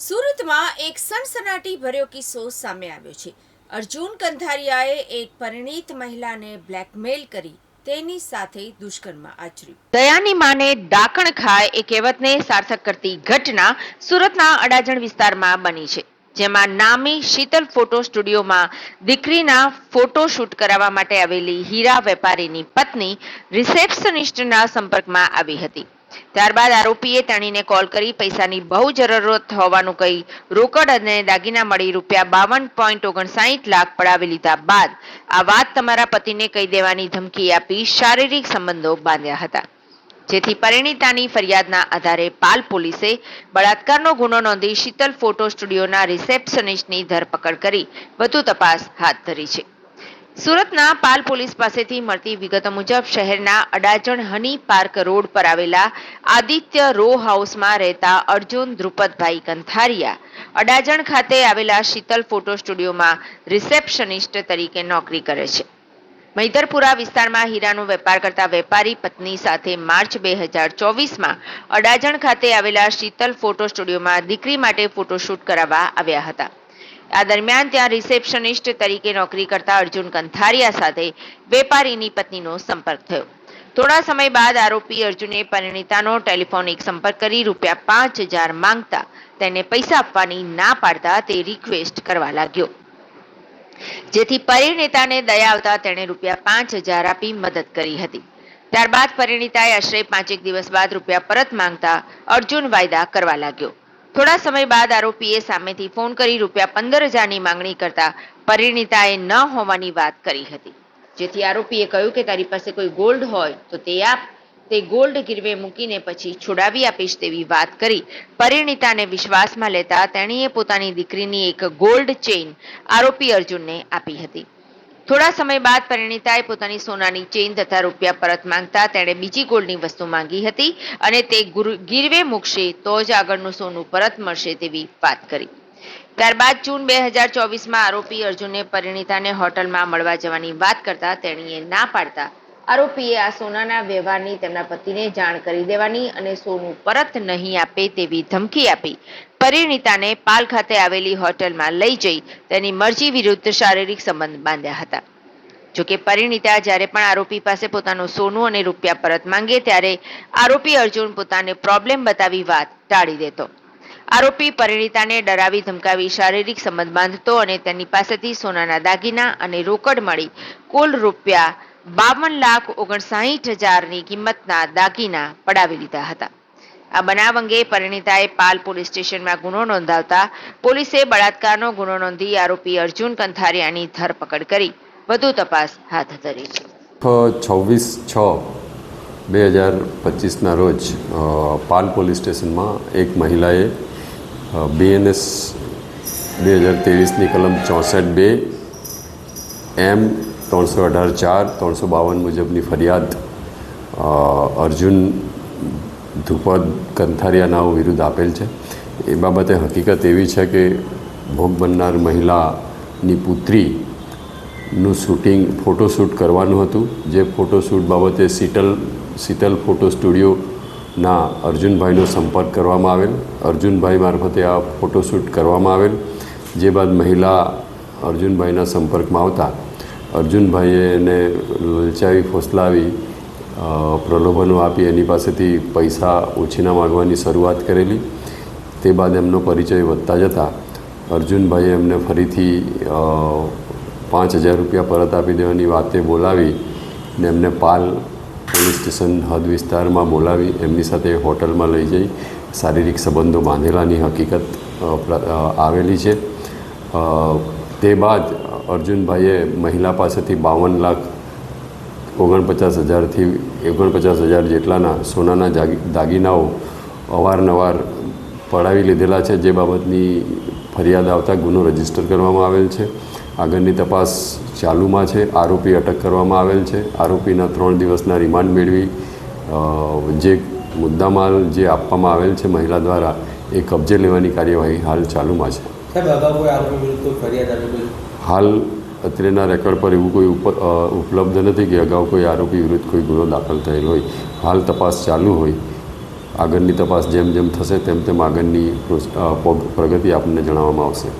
સુરતમાં એક સનસનાટી ભર્યો કિસ્સો સામે આવ્યો છે. અર્જુન કંધારિયાએ એક પરિણીત મહિલાને બ્લેકમેલ કરી તેની સાથે દુષ્કર્મ આચર્યું. દયાની માને ડાકણ ખાય એ કહેવતને સાર્થક કરતી ઘટના સુરતના અડાજણ વિસ્તારમાં બની છે, જેમાં નામી શીતલ ફોટો સ્ટુડિયોમાં દીકરીના ફોટો શૂટ કરાવવા માટે આવેલી હીરા વેપારીની પત્ની રિસેપ્શનિસ્ટના સંપર્કમાં આવી હતી. ત્યારબાદ આરોપીએ તેણીને કોલ કરી પૈસાની બહુ જરૂરત હોવાનું કહી રોકડ અને દાગીના મળી રૂપિયા બાવન પોઈન્ટ ઓગણસાઠ લાખ પડાવી લીધા બાદ આ વાત તમારા પતિને કહી દેવાની ધમકી આપી શારીરિક સંબંધો બાંધ્યા હતા. જેથી પરિણીતાની ફરિયાદના આધારે પાલ પોલીસે બળાત્કારનો ગુનો નોંધી શીતલ ફોટો સ્ટુડિયોના રિસેપ્શનિસ્ટની ધરપકડ કરી વધુ તપાસ હાથ ધરી છે. સુરતના પાલ પોલીસ પાસેથી મળતી વિગતો મુજબ શહેરના અડાજણ હની પાર્ક રોડ પર આવેલા આદિત્ય રો હાઉસમાં રહેતા અર્જુન ધ્રુપદભાઈ કંથારિયા અડાજણ ખાતે આવેલા શીતલ ફોટો સ્ટુડિયોમાં રિસેપ્શનિસ્ટ તરીકે નોકરી કરે છે. મૈદરપુરા વિસ્તારમાં હીરાનો વેપાર કરતા વેપારી પત્ની સાથે માર્ચ બે હજાર ચોવીસમાં અડાજણ ખાતે આવેલા શીતલ ફોટો સ્ટુડિયોમાં દીકરી માટે ફોટોશૂટ કરાવવા આવ્યા હતા. આ દરમિયાન ત્યાં રિસેપ્શનિસ્ટ તરીકે નોકરી કરતા અર્જુન કંથારિયા સાથે વેપારીની પત્નીનો સંપર્ક થયો. થોડા સમય બાદ આરોપી અર્જુને પરિણીતાનો ટેલિફોનિક સંપર્ક કરી રૂપિયા પાંચ હજાર માંગતા તેને પૈસા આપવાની ના પાડતા તે રિક્વેસ્ટ કરવા લાગ્યો. જેથી પરિણીતાને દયા આવતા તેણે રૂપિયા પાંચ હજાર આપી મદદ કરી હતી. ત્યારબાદ પરિણીતાએ આશરે પાંચેક દિવસ બાદ રૂપિયા પરત માંગતા અર્જુન વાયદા કરવા લાગ્યો. થોડા સમય બાદ આરોપીએ સામેથી ફોન કરી રૂપિયા પંદર હજારની માંગણી કરતા પરિણીતાએ ન હોવાની વાત કરી હતી. જેથી આરોપીએ કહ્યું કે તારી પાસે કોઈ ગોલ્ડ હોય તો તે આપ. તે ગોલ્ડ ગીરવે મૂકીને પછી છોડાવી આપીશ તેવી વાત કરી પરિણીતાને વિશ્વાસમાં લેતા તેણીએ પોતાની દીકરીની એક ગોલ્ડ ચેઇન આરોપી અર્જુનને આપી હતી. થોડા સમય બાદ પરિણીતાએ પોતાની સોનાની ચેઇન તથા રૂપિયા પરત માંગતા તેણે બીજી ગોલ્ડની વસ્તુ માંગી હતી અને તે ગીરવે મૂકશે તો જ આગળનું સોનું પરત મળશે તેવી વાત કરી. ત્યારબાદ જૂન બે હજાર ચોવીસમાં આરોપી અર્જુને પરિણીતાને હોટલમાં મળવા જવાની વાત કરતા તેણીએ ના પાડતા આરોપીએ આ સોનાના વ્યવહારની તેમના પતિને જાણ કરી દેવાની અને સોનું પરત નહીં આપે તેવી ધમકી આપી. પરિણીતાને પાલ ખાતે આવેલી હોટલમાં લઈ જઈ તેની મરજી વિરુદ્ધ શારીરિક સંબંધ બાંધ્યા હતા. જોકે પરિણીતા જ્યારે પણ આરોપી પાસે પોતાનું સોનું અને રૂપિયા પરત માંગે ત્યારે આરોપી અર્જુન પોતાને પ્રોબ્લેમ બતાવી વાત ટાળી દેતો. આરોપી પરિણીતાને ડરાવી ધમકાવી શારીરિક સંબંધ બાંધતો અને તેની પાસેથી સોનાના દાગીના અને રોકડ મળી કુલ રૂપિયા બાવન લાખ ઓગણસાઠ હજારની કિંમતના દાગીના પડાવી લીધા હતા. આ બનાવ અંગે પરિણીતાએ પાલ પોલીસ સ્ટેશનમાં ગુનો નોંધાવતા પોલીસે બળાત્કારનો ગુનો નોંધી આરોપી અર્જુન કંથારિયાની ધરપકડ કરી. વધુ તપાસ હાથ ધરી છે. છવ્વીસ છ બે હજાર પચીસના રોજ પાલ પોલીસ સ્ટેશનમાં એક મહિલાએ બીએનએસ બે હજાર ત્રેવીસની કલમ ચોસઠ બે, એમ ત્રણસો અઢાર ચાર, ત્રણસો બાવન મુજબની ફરિયાદ અર્જુન ધ્રુપદ કંથારિયા નાઓ વિરુદ્ધ આપેલ છે. એ બાબતે હકીકત એવી છે કે ભોગ બનનાર મહિલાની પુત્રીનું શૂટિંગ ફોટોશૂટ કરવાનું હતું. જે ફોટોશૂટ બાબતે શીતલ શીતલ ફોટો સ્ટુડિયોના અર્જુનભાઈનો સંપર્ક કરવામાં આવેલ. અર્જુનભાઈ મારફતે આ ફોટોશૂટ કરવામાં આવેલ. જે બાદ મહિલા અર્જુનભાઈના સંપર્કમાં આવતા. અર્જુનભાઈએ એને લલચાવી, ફોસલાવી પ્રલોભનો આપી એની પાસેથી પૈસા ઓછીના માગવાની શરૂઆત કરેલી. તે બાદ એમનો પરિચય વધતા જતાં અર્જુનભાઈએ એમને ફરીથી પાંચ હજાર રૂપિયા પરત આપી દેવાની વાતે બોલાવી ને એમને પાલ પોલીસ સ્ટેશન હદ વિસ્તારમાં બોલાવી, એમની સાથે હોટલમાં લઈ જઈ. શારીરિક સંબંધો બાંધેલાની હકીકત આવેલી છે. તે બાદ અર્જુનભાઈએ મહિલા પાસેથી બાવન લાખ ઓગણપચાસ હજારથી ઓગણપચાસ હજાર જેટલાના સોનાના દાગીનાઓ અવારનવાર પડાવી લીધેલા છે જે બાબતની ફરિયાદ આવતા ગુનો રજિસ્ટર કરવામાં આવેલ છે. આગળની તપાસ ચાલુમાં છે. આરોપી અટક કરવામાં આવેલ છે. આરોપીના ત્રણ દિવસના રિમાન્ડ મેળવી જે મુદ્દામાલ જે આપવામાં આવેલ છે મહિલા દ્વારા એ કબજે લેવાની કાર્યવાહી હાલ ચાલુમાં છે. હાલ અત્રેના રેકોર્ડ પર એવું કોઈ ઉપ ઉપલબ્ધ નથી કે અગાઉ કોઈ આરોપી વિરુદ્ધ કોઈ ગુનો દાખલ થયેલ હોય. હાલ તપાસ ચાલુ હોય. આગળની તપાસ જેમ જેમ થશે તેમ તેમ આગળની પ્રગતિ આપણને જણાવવામાં આવશે.